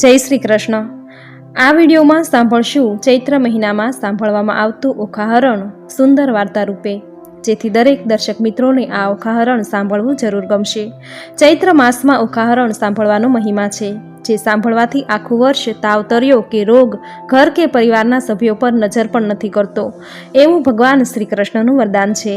જય શ્રી કૃષ્ણ. આ વિડીયોમાં સાંભળશું ચૈત્ર મહિનામાં સાંભળવામાં આવતું ઓખાહરણ સુંદર વાર્તા રૂપે, જેથી દરેક દર્શક મિત્રોને આ ઓખાહરણ સાંભળવું જરૂર ગમશે. ચૈત્ર માસમાં ઓખાહરણ સાંભળવાનો મહિમા છે, જે સાંભળવાથી આખું વર્ષ તાવતર્યો કે રોગ ઘર કે પરિવારના સભ્યો પર નજર પણ નથી કરતો. એવું ભગવાન શ્રી કૃષ્ણનું વરદાન છે.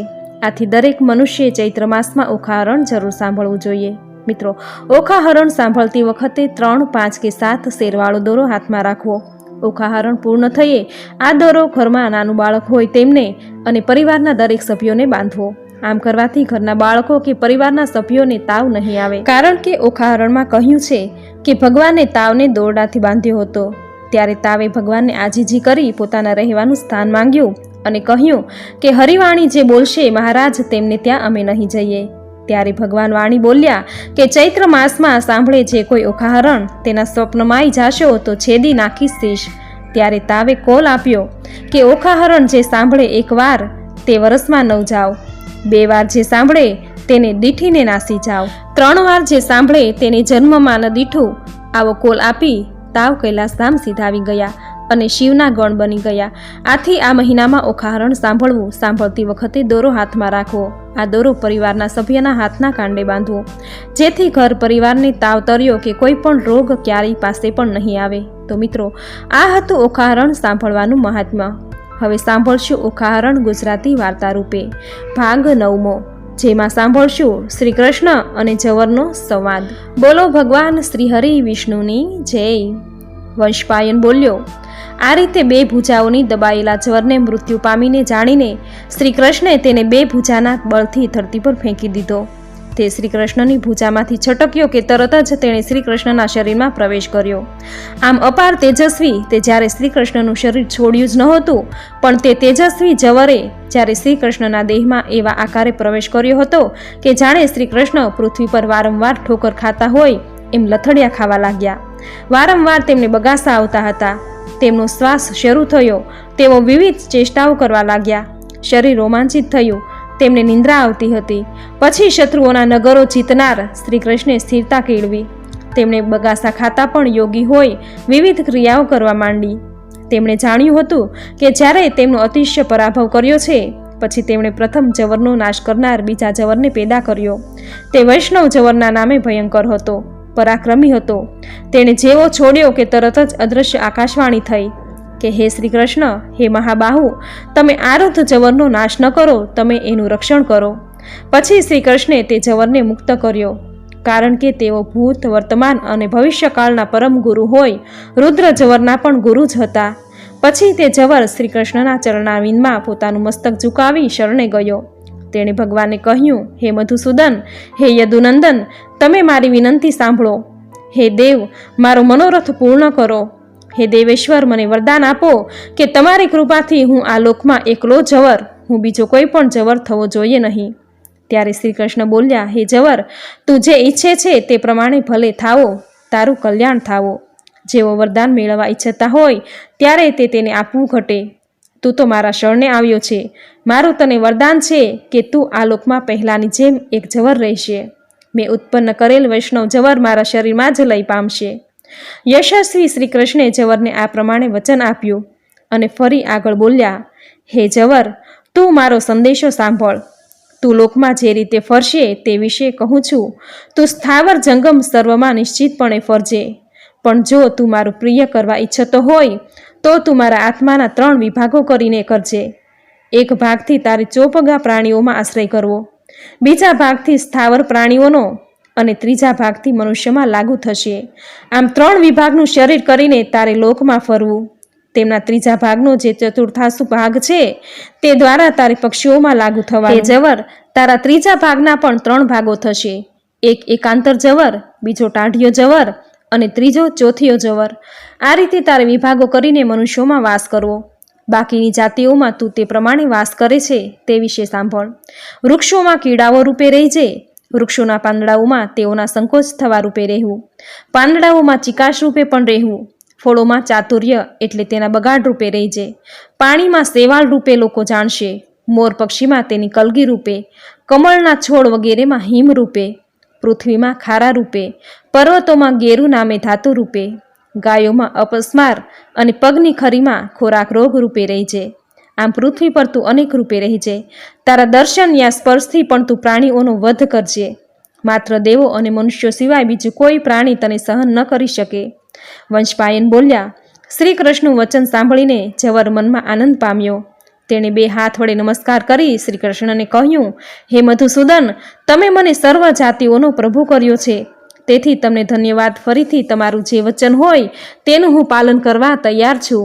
આથી દરેક મનુષ્યે ચૈત્ર માસમાં ઓખાહરણ જરૂર સાંભળવું જોઈએ. મિત્રો, ઓખાહરણ સાંભળતી વખતે ત્રણ પાંચ કે સાત શેરવાળો દોરો હાથમાં રાખવો. ઓખાહરણ પૂર્ણ થઈએ આ દોરો ઘરમાં નાનું બાળક હોય તેમને અને પરિવારના દરેક સભ્યોને બાંધવો. આમ કરવાથી ઘરના બાળકો કે પરિવારના સભ્યોને તાવ નહીં આવે. કારણ કે ઓખાહરણમાં કહ્યું છે કે ભગવાને તાવને દોરડાથી બાંધ્યો હતો. ત્યારે તાવે ભગવાનને આજીજી કરી પોતાના રહેવાનું સ્થાન માંગ્યું અને કહ્યું કે, હરિવાણી જે બોલશે મહારાજ, તેમને ત્યાં અમે નહીં જઈએ. ત્યારે ભગવાન વાણી બોલ્યા કે ચૈત્ર માસમાં સાંભળે જે કોઈ ઓખાહરણ તેના સ્વપ્નમાંય જાશો તો છેદી નાખીશ દઈશ ત્યારે તાવે કોલ આપ્યો કે ઓખાહરણ જે સાંભળે એકવાર, તે વરસમાં નવ જાઓ બે વાર જે સાંભળે, તેને દીઠીને નાસી જાઓ ત્રણ વાર જે સાંભળે, તેને જન્મમાં ન દીઠું. આવો કોલ આપી તાવ કૈલાસધામ સીધાવી ગયા. અને શિવના ગણ બની ગયા. આથી આ મહિનામાં ઉખાહરણ સાંભળવું, સાંભળતી વખતે દોરો હાથમાં રાખવો, આ દોરો પરિવારના સભ્યના હાથના કાંડે બાંધવો. જેથી ઘર પરિવારને તાવ તર્યો કે કોઈ પણ રોગ ક્યારેય પાસે પણ નહીં આવે. તો મિત્રો, આ હતું ઓખાહરણ સાંભળવાનું મહાત્મા હવે સાંભળશું ઓખાહરણ ગુજરાતી વાર્તા રૂપે ભાગ નવમો, જેમાં સાંભળશું શ્રી કૃષ્ણ અને જવરનો સંવાદ. બોલો ભગવાન શ્રી હરિ વિષ્ણુની જય. વંશપાયન બોલ્યો આ રીતે બે ભૂજાઓની દબાયેલા જવરને મૃત્યુ પામીને જાણીને શ્રી કૃષ્ણે તેને બે ભૂજાના બળથી ધરતી પર ફેંકી દીધો. તે શ્રી કૃષ્ણની ભૂજામાંથી છટક્યો કે તરત જ તેણે શ્રી કૃષ્ણના શરીરમાં પ્રવેશ કર્યો. આમ અપાર તેજસ્વી, તે જ્યારે શ્રી કૃષ્ણનું શરીર છોડ્યું જ નહોતું પણ તે તેજસ્વી જવરે જ્યારે શ્રી કૃષ્ણના દેહમાં એવા આકારે પ્રવેશ કર્યો હતો કે જાણે શ્રી કૃષ્ણ પૃથ્વી પર વારંવાર ઠોકર ખાતા હોય એમ લથડિયા ખાવા લાગ્યા. વારંવાર તેમને બગાસા આવતા હતા. તેમનો શ્વાસ શરૂ થયો. તેઓ વિવિધ ચેષ્ટાઓ કરવા લાગ્યા. શરીર રોમાંચિત થયું. તેમને નિંદ્રા આવતી હતી. પછી શત્રુઓના નગરો જીતનાર શ્રી કૃષ્ણે સ્થિરતા કેળવી. તેમણે બગાસા ખાતા પણ યોગી હોય વિવિધ ક્રિયાઓ કરવા માંડી. તેમણે જાણ્યું હતું કે જ્યારે તેમનો અતિશય પરાભવ કર્યો છે, પછી તેમણે પ્રથમ જવરનો નાશ કરનાર બીજા જવરને પેદા કર્યો. તે વૈષ્ણવ જવરના નામે ભયંકર હતો. પરાક્રમી હતો. તેણે જેવો છોડ્યો કે તરત જ અદૃશ્ય આકાશવાણી થઈ કે, હે શ્રી કૃષ્ણ હે મહાબાહુ, તમે આરુદ્ધ જવરનો નાશ ન કરો, તમે એનું રક્ષણ કરો. પછી શ્રી કૃષ્ણે તે જવરને મુક્ત કર્યો. કારણ કે તેઓ ભૂત, વર્તમાન અને ભવિષ્યકાળના પરમ ગુરુ હોય, રુદ્ર જવરના પણ ગુરુ જ હતા. પછી તે જવર શ્રી કૃષ્ણના ચરણાવિંદમાં પોતાનું મસ્તક ઝુકાવી શરણે ગયો. તેણે ભગવાનને કહ્યું, હે મધુસૂદન, હે યદુનંદન, તમે મારી વિનંતી સાંભળો. હે દેવ, મારો મનોરથ પૂર્ણ કરો. હે દેવેશ્વર, મને વરદાન આપો કે તમારી કૃપાથી હું આ લોકમાં એકલો જવર, હું બીજો કોઈ પણ જવર થવો જોઈએ નહીં. ત્યારે શ્રી કૃષ્ણ બોલ્યા, હે જવર, તું જે ઈચ્છે છે તે પ્રમાણે ભલે થાવો તારું કલ્યાણ થાવો. જેવો વરદાન મેળવવા ઈચ્છતા હોય, ત્યારે તે તેને આપવું ઘટે. તું તો મારા શરણે આવ્યો છે. મારું તને વરદાન છે કે તું આ લોકમાં પહેલાંની જેમ એક જવર રહેશે. મેં ઉત્પન્ન કરેલ વૈષ્ણવ જવર મારા શરીરમાં જ લઈ પામશે. યશસ્વી શ્રી કૃષ્ણે જવરને આ પ્રમાણે વચન આપ્યું અને ફરી આગળ બોલ્યા, હે જવર, તું મારો સંદેશો સાંભળ. તું લોકમાં જે રીતે ફરશે તે વિશે કહું છું. તું સ્થાવર જંગમ સર્વમાં નિશ્ચિતપણે ફરજે. પણ જો તું મારું પ્રિય કરવા ઈચ્છતો હોય તો તું મારા આત્માના ત્રણ વિભાગો કરીને કરજે. એક ભાગથી તારે ચોપગા પ્રાણીઓમાં આશ્રય કરવો, બીજા ભાગથી સ્થાવર પ્રાણીઓનો અને ત્રીજા ભાગથી મનુષ્યમાં લાગુ થશે. આમ ત્રણ વિભાગનું શરીર કરીને તારે લોકમાં ફરવું. તેમના ત્રીજા ભાગનો જે ચતુર્થાસુ ભાગ છે, તે દ્વારા તારે પક્ષીઓમાં લાગુ થવા જવર તારા ત્રીજા ભાગના પણ ત્રણ ભાગો થશે. એક એકાંતર જવર, બીજો ટાઢિયો જવર અને ત્રીજો ચોથિયો જવર. આ રીતે તારે વિભાગો કરીને મનુષ્યોમાં વાસ કરવો. બાકીની જાતિઓમાં તું તે પ્રમાણે વાસ કરે છે તે વિશે સાંભળ. વૃક્ષોમાં કીડાઓ રૂપે રહેજે. વૃક્ષોના પાંદડાઓમાં તેઓના સંકોચ થવા રૂપે રહેવું. પાંદડાઓમાં ચિકાશ રૂપે પણ રહેવું. ફળોમાં ચાતુર્ય એટલે તેના બગાડ રૂપે રહેજે. પાણીમાં સેવાળ રૂપે લોકો જાણશે. મોર પક્ષીમાં તેની કલગી રૂપે. કમળના છોડ વગેરેમાં હિમ રૂપે. પૃથ્વીમાં ખારા રૂપે. પર્વતોમાં ગેરુ નામે ધાતુ રૂપે. ગાયોમાં અપસ્માર અને પગની ખરીમાં ખોરાક રોગ રૂપે રહી છે. આમ પૃથ્વી પર તું અનેક રૂપે રહી છે. તારા દર્શન યા સ્પર્શથી પણ તું પ્રાણીઓનો વધ કરજે માત્ર દેવો અને મનુષ્યો સિવાય બીજું કોઈ પ્રાણી તને સહન ન કરી શકે. વંશપાયન બોલ્યા શ્રી કૃષ્ણનું વચન સાંભળીને જવર મનમાં આનંદ પામ્યો. તેણે બે હાથ વડે નમસ્કાર કરી શ્રી કૃષ્ણને કહ્યું, હે મધુસૂદન, તમે મને સર્વ જાતિઓનો પ્રભુ કર્યો છે. તેથી તમને ધન્યવાદ. ફરીથી તમારું જે વચન હોય તેનું હું પાલન કરવા તૈયાર છું.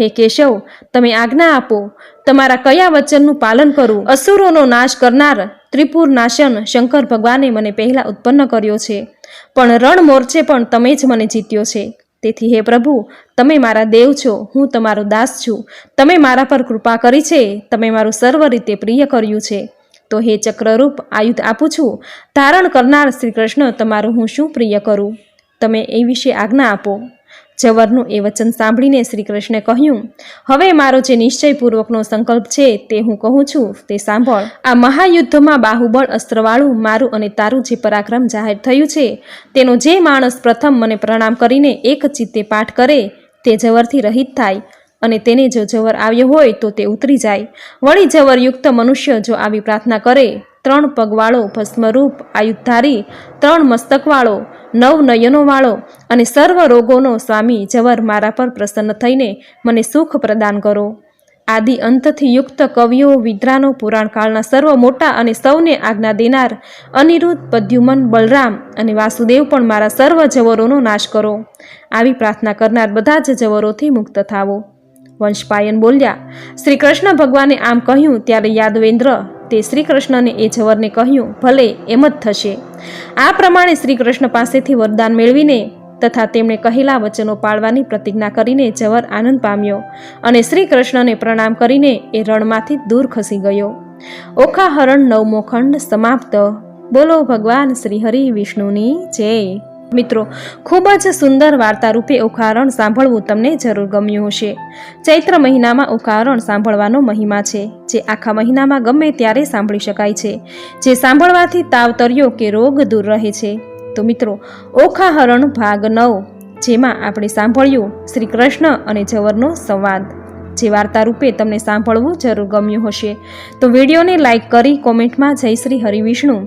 હે કેશવ, તમે આજ્ઞા આપો. તમારા કયા વચનનું પાલન કરું? અસુરોનો નાશ કરનાર ત્રિપુર નાશન શંકર ભગવાને મને પહેલાં ઉત્પન્ન કર્યો છે. પણ રણ મોરચે પણ તમે જ મને જીત્યો છે. તેથી હે પ્રભુ, તમે મારા દેવ છો, હું તમારો દાસ છું. તમે મારા પર કૃપા કરી છે. તમે મારું સર્વ રીતે પ્રિય કર્યું છે. તો હે ચક્રરૂપ આયુધ આપું છું. ધારણ કરનાર શ્રી કૃષ્ણ તમારું હું શું પ્રિય કરું? તમે એ વિશે આજ્ઞા આપો. જવરનું એ વચન સાંભળીને શ્રી કૃષ્ણે કહ્યું, હવે મારો જે નિશ્ચયપૂર્વકનો સંકલ્પ છે તે હું કહું છું, તે સાંભળ. આ મહાયુદ્ધમાં બાહુબળ અસ્ત્રવાળું મારું અને તારું જે પરાક્રમ જાહેર થયું છે, તેનો જે માણસ પ્રથમ મને પ્રણામ કરીને એક ચિત્તે પાઠ કરે, તે જવરથી રહિત થાય. અને તેને જો જવર આવ્યો હોય તો તે ઉતરી જાય. વળી જવરયુક્ત મનુષ્ય જો આવી પ્રાર્થના કરે, ત્રણ પગવાળો ભસ્મરૂપ આયુધધારી, ત્રણ મસ્તકવાળો, નવ નયનોવાળો અને સર્વ રોગોનો સ્વામી જવર મારા પર પ્રસન્ન થઈને મને સુખ પ્રદાન કરો. આદિ અંતથી યુક્ત કવિઓ વિદ્રાનો પુરાણકાળના સર્વ મોટા અને સૌને આજ્ઞા દેનાર અનિરુદ્ધ, પદ્યુમન, બલરામ અને વાસુદેવ પણ મારા સર્વ જવરોનો નાશ કરો. આવી પ્રાર્થના કરનાર બધા જ જવરોથી મુક્ત થાવો. વંશપાયન બોલ્યા શ્રી કૃષ્ણ ભગવાને આમ કહ્યું ત્યારે યાદવેન્દ્ર તે શ્રી કૃષ્ણને એ જવરને કહ્યું, ભલે, એમ જ થશે. આ પ્રમાણે શ્રી કૃષ્ણ પાસેથી વરદાન મેળવીને તથા તેમણે કહેલા વચનો પાળવાની પ્રતિજ્ઞા કરીને જવર આનંદ પામ્યો અને શ્રી કૃષ્ણને પ્રણામ કરીને એ રણમાંથી દૂર ખસી ગયો. ઓખાહરણ નવમો ખંડ સમાપ્ત. બોલો ભગવાન શ્રી હરિ વિષ્ણુની જય. મિત્રો, ખૂબ જ સુંદર વાર્તા રૂપે ઉખારણ સાંભળવું તમને જરૂર ગમ્યું હશે. ચૈત્ર મહિનામાં ઉખારણ સાંભળવાનો મહિમા છે, જે આખા મહિનામાં ગમે ત્યારે સાંભળી શકાય છે. જે સાંભળવાથી તાવતર્યો કે રોગ દૂર રહે છે. તો મિત્રો, ઓખાહરણ ભાગ નવ, જેમાં આપણે સાંભળ્યું શ્રી કૃષ્ણ અને જવરનો સંવાદ. જે વાર્તા રૂપે તમને સાંભળવું જરૂર ગમ્યું હશે. તો વિડીયોને લાઇક કરી કોમેન્ટમાં જય શ્રી હરિવિષ્ણુ.